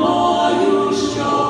маю, що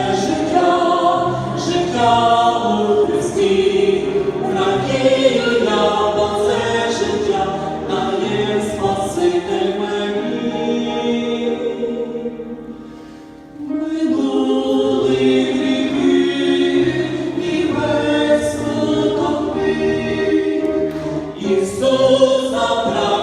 Usa pra